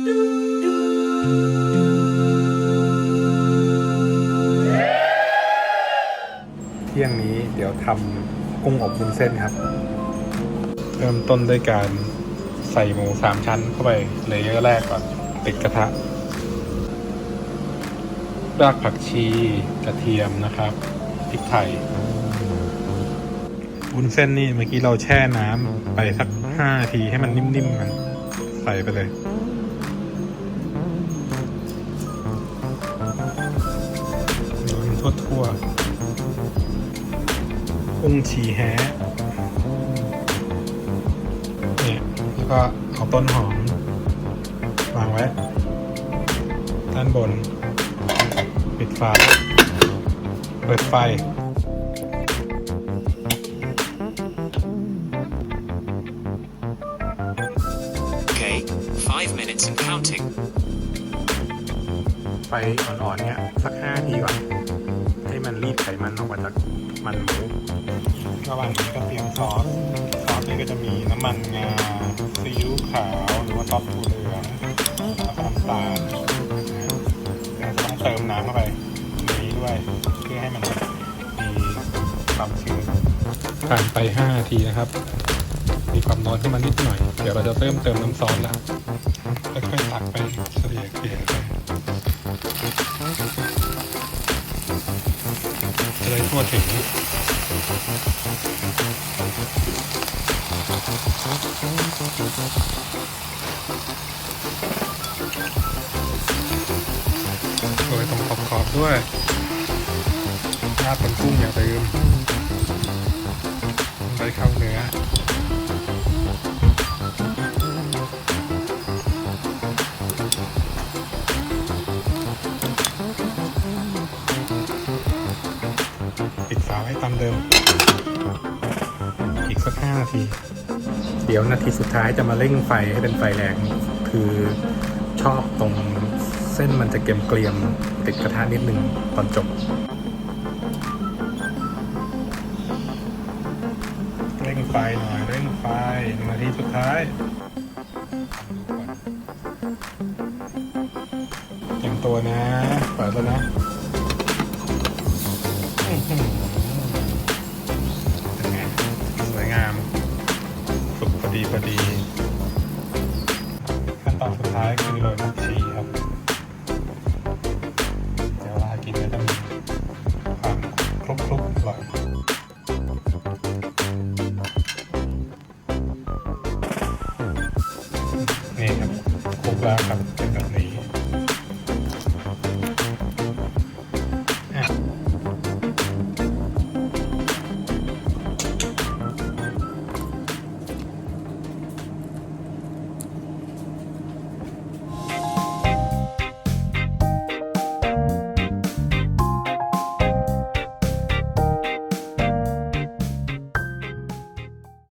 เที่ยงนี้เดี๋ยวทำกุ้งอบวุ้นเส้นครับ เริ่มต้นด้วยการใส่หมูสามชั้นเข้าไปเลเยอร์แรกก่อนติดกระทะ รากผักชีกระเทียมนะครับพริกไทยวุ้นเส้นนี่เมื่อกี้เราแช่น้ำไปสักห้าทีให้มันนิ่มๆมันใส่ไปเลย ทั่วทั่วๆกุ้งฉี่แฮะเนี่ยแล้วก็เอาต้นหอมวางไว้ด้านบน ปิดฝาเปิดไฟ Okay, five minutes and counting. ไฟอ่อนๆเนี่ยสัก นออกมาจากมันหมูระหว่างนี้ก็เตรียมซอส ซอสนี่ก็จะมีน้ำมันงาซีอิ๊วขาว หรือว่าซอสถั่วเหลืองแล้วก็น้ำตาลนะแล้วต้องเติมน้ำเข้าไปนนี้ด้วย เพื่อให้มันมีความชื้นผ่านไป5นาทีนะครับ มีความร้อนขึ้นมานิดหน่อย เดี๋ยวเราจะเริ่มเติมน้ำซอสแล้วค่อยๆตักไปเฉลี่ยเกลี่ย ไว้ทั่วถึงโรยตรงขอบๆด้วยราบเป็นกุ้งอย่าลืมไปเข้าเนื้อ เดิม อีกสักห้านาที เดี๋ยวนาทีสุดท้ายจะมาเร่งไฟให้เป็นไฟแรง คือชอบตรงเส้นมันจะเกรียมเกรียมๆติดกระทะนิดนึงตอนจบ เร่งไฟหน่อย เร่งไฟหนึ่งนาทีสุดท้ายเตรียมตัวนะ เปิดแล้วนะ งาม สุกพอดีพอดี ขั้นตอนสุดท้ายคือโรยผักชีครับเดี๋ยววลากินก็จะมีความคลุกคลุกอร่อยนี่ครับคลุกแล้วครับเป็นแบบนี้